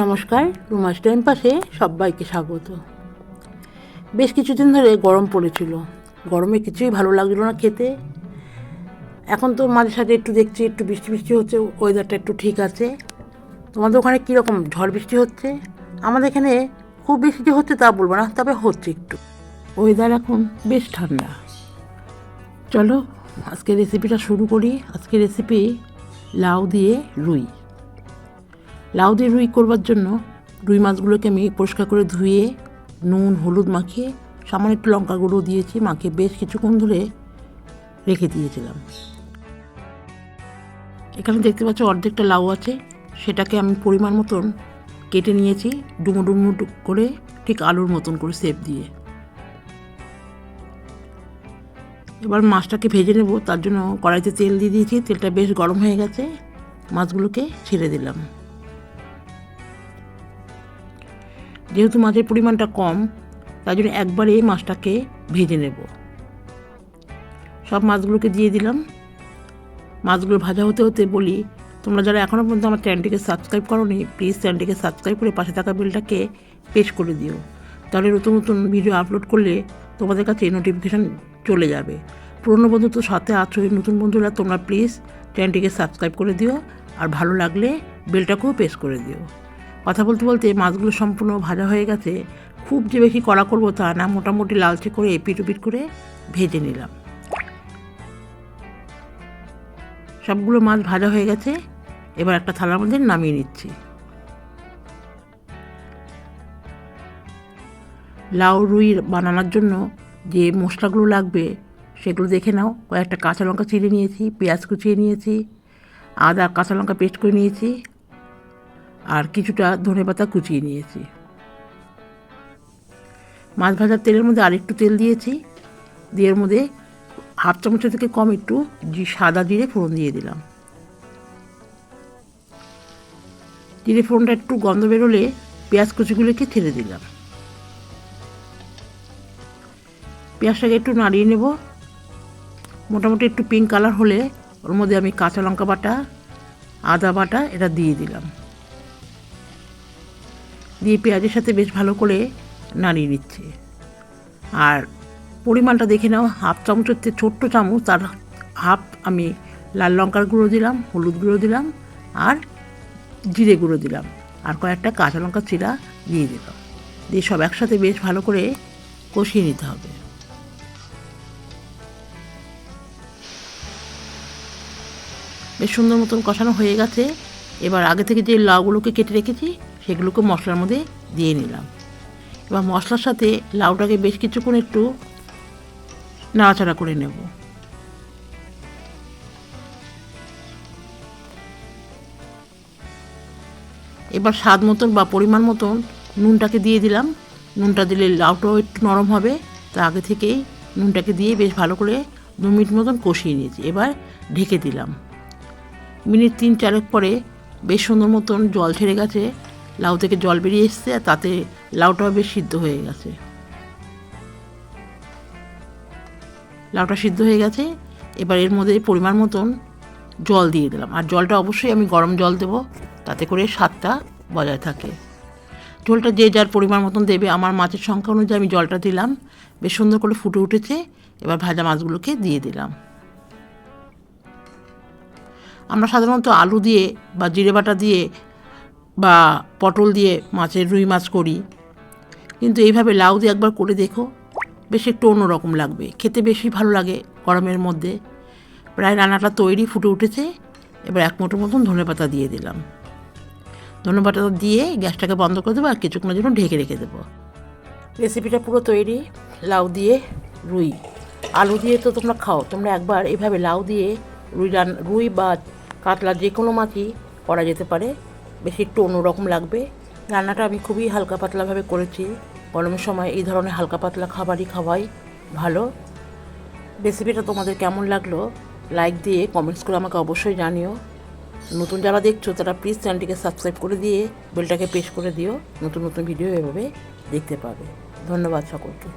নমস্কার, রুমাস টাইম পাশে সবাইকে স্বাগত। বেশ কিছুদিন ধরে গরম পড়েছিল। গরমে কিছুই ভালো লাগছিল না খেতে। এখন তো মাঝে সাঝে একটু দেখছি, একটু বৃষ্টি বৃষ্টি হচ্ছে ওয়েদারটা একটু ঠিক আছে। তোমাদের ওখানে কীরকম ঝড় বৃষ্টি হচ্ছে? আমাদের এখানে খুব বেশি যে হচ্ছে তা বলব না, তবে হচ্ছে একটু। ওয়েদার এখন বেশ ঠান্ডা। চলো আজকে রেসিপিটা শুরু করি। আজকে রেসিপি লাউ দিয়ে রুই। লাউ দিয়ে রুই করবার জন্য রুই মাছগুলোকে আমি পরিষ্কার করে ধুয়ে, নুন, হলুদ মাখিয়ে, সামান্য একটু লঙ্কা গুঁড়ো দিয়েছি, মাখিয়ে বেশ কিছুক্ষণ ধরে রেখে দিয়েছিলাম। এখানে দেখতে পাচ্ছ অর্ধেকটা লাউ আছে, সেটাকে আমি পরিমাণ মতন কেটে নিয়েছি, ডুমো ডুমো করে ঠিক আলুর মতন করে সেপ দিয়ে। এবার মাছটাকে ভেজে নেব, তার জন্য কড়াইতে তেল দিয়ে দিয়েছি, তেলটা বেশ গরম হয়ে গেছে, মাছগুলোকে ছেড়ে দিলাম। যেহেতু মাছের পরিমাণটা কম তাই জন্য একবারে এই মাছটাকে ভেজে নেব। সব মাছগুলোকে দিয়ে দিলাম। মাছগুলো ভাজা হতে হতে বলি, তোমরা যারা এখনও পর্যন্ত আমার চ্যানেলটিকে সাবস্ক্রাইব করোনি, প্লিজ চ্যানেলটিকে সাবস্ক্রাইব করে পাশে থাকা বেলটাকে প্রেস করে দিও। তাহলে নতুন নতুন ভিডিও আপলোড করলে তোমাদের কাছে নোটিফিকেশান চলে যাবে। পুরনো বন্ধু তো সাথে আছো নতুন বন্ধুরা, তোমরা প্লিজ চ্যানেলটিকে সাবস্ক্রাইব করে দিও। আর ভালো লাগলে বেলটাকেও প্রেস করে দিও। কথা বলতে বলতে মাছগুলো সম্পূর্ণ ভাজা হয়ে গেছে। খুব যে বেশি কড়া করব তা না, মোটামুটি লালচে করে এপিট ওপিট করে ভেজে নিলাম। সবগুলো মাছ ভাজা হয়ে গেছে। এবার একটা থালার মধ্যে নামিয়ে নিচ্ছি। লাউ, রুই বানানোর জন্য যে মশলাগুলো লাগবে, সেগুলো দেখে নাও। কয়েকটা কাঁচা লঙ্কা চিড়ে নিয়েছি, পেঁয়াজ কুচিয়ে নিয়েছি, আদা, কাঁচা লঙ্কা পেস্ট করে নিয়েছি। আর কিছুটা ধনে পাতা কুচিয়ে নিয়েছি। মাছ ভাজার তেলের মধ্যে আরেকটু তেল দিয়েছি। দিয়ে এর মধ্যে হাফ চামচের থেকে কম একটু সাদা জিরে ফোড়ন দিয়ে দিলাম। জিরে ফোড়নটা একটু গন্ধ বেরোলে পেঁয়াজ কুচিগুলোকে ছেড়ে দিলাম। পেঁয়াজটাকে একটু নাড়িয়ে নেব। মোটামুটি একটু পিঙ্ক কালার হলে ওর মধ্যে আমি কাঁচা লঙ্কা বাটা, আদা বাটা, এটা দিয়ে দিলাম। দিয়ে পেঁয়াজের সাথে বেশ ভালো করে নাড়িয়ে নিচ্ছে। আর পরিমাণটা দেখে নাও, হাফ চামচের থেকে ছোট্ট চামচ, তার হাফ আমি লাল লঙ্কার গুঁড়ো দিলাম, হলুদ গুঁড়ো দিলাম, আর জিরে গুঁড়ো দিলাম, আর কয়েকটা কাঁচা লঙ্কা চিরা দিয়ে দিলাম। দিয়ে সব একসাথে বেশ ভালো করে কষিয়ে নিতে হবে। বেশ সুন্দর মতন কষানো হয়ে গেছে। এবার আগে থেকে যে লাউগুলোকে কেটে রেখেছি সেগুলোকে মশলার মধ্যে দিয়ে নিলাম। এবার মশলার সাথে লাউটাকে বেশ কিছুক্ষণ একটু নাড়াচাড়া করে নেব। এবার স্বাদ মতন বা পরিমাণ মতন নুনটাকে দিয়ে দিলাম। নুনটা দিলে লাউটাও একটু নরম হবে। তা আগে থেকেই নুনটাকে দিয়ে বেশ ভালো করে দু মিনিট মতন কষিয়ে নিয়েছি। এবার ঢেকে দিলাম। মিনিট তিন চারেক পরে বেশ সুন্দর মতন জল ছেড়ে গেছে। লাউ থেকে জল বেরিয়ে এসছে আর তাতে লাউটাও বেশ সিদ্ধ হয়ে গেছে। লাউটা সিদ্ধ হয়ে গেছে, এবার এর মধ্যে পরিমাণ মতন জল দিয়ে দিলাম। আর জলটা অবশ্যই আমি গরম জল দেবো, তাতে করে স্বাদটা বজায় থাকে। ঝোলটা যে যার পরিমাণ মতন দেবে, আমার মাছের সংখ্যা অনুযায়ী আমি জলটা দিলাম। বেশ সুন্দর করে ফুটে উঠেছে, এবার ভাজা মাছগুলোকে দিয়ে দিলাম। আমরা সাধারণত আলু দিয়ে বা জিরে বাটা দিয়ে বা পটল দিয়ে মাছের রুই মাছ করি। কিন্তু এইভাবে লাউ দিয়ে একবার করে দেখো, বেশ একটু অন্যরকম লাগবে। খেতে বেশি ভালো লাগে গরমের মধ্যে। প্রায় রান্নাটা তৈরি, ফুটে উঠেছে। এবার এক মুঠোর মতন ধনে পাতা দিয়ে দিলাম। ধনে পাতা দিয়ে গ্যাসটাকে বন্ধ করে দেবো আর কিছুক্ষণের জন্য ঢেকে রেখে দেবো। রেসিপিটা পুরো তৈরি, লাউ দিয়ে রুই। আলু দিয়ে তো তোমরা খাও, তোমরা একবার এভাবে লাউ দিয়ে রুই রান, রুই বা কাতলা যে কোনো মাছই করা যেতে পারে। বেশি একটু অন্যরকম লাগবে। রান্নাটা আমি খুবই হালকা পাতলাভাবে করেছি। গরমের সময় এই ধরনের হালকা পাতলা খাবারই খাওয়াই ভালো। রেসিপিটা তোমাদের কেমন লাগল? লাইক দিয়ে কমেন্টস করে আমাকে অবশ্যই জানিও। নতুন যারা দেখছ, তারা প্লিজ চ্যানেলটিকে সাবস্ক্রাইব করে দিয়ে বেলটাকে প্রেস করে দিও। নতুন নতুন ভিডিও এভাবে দেখতে পাবে। ধন্যবাদ সকলকে।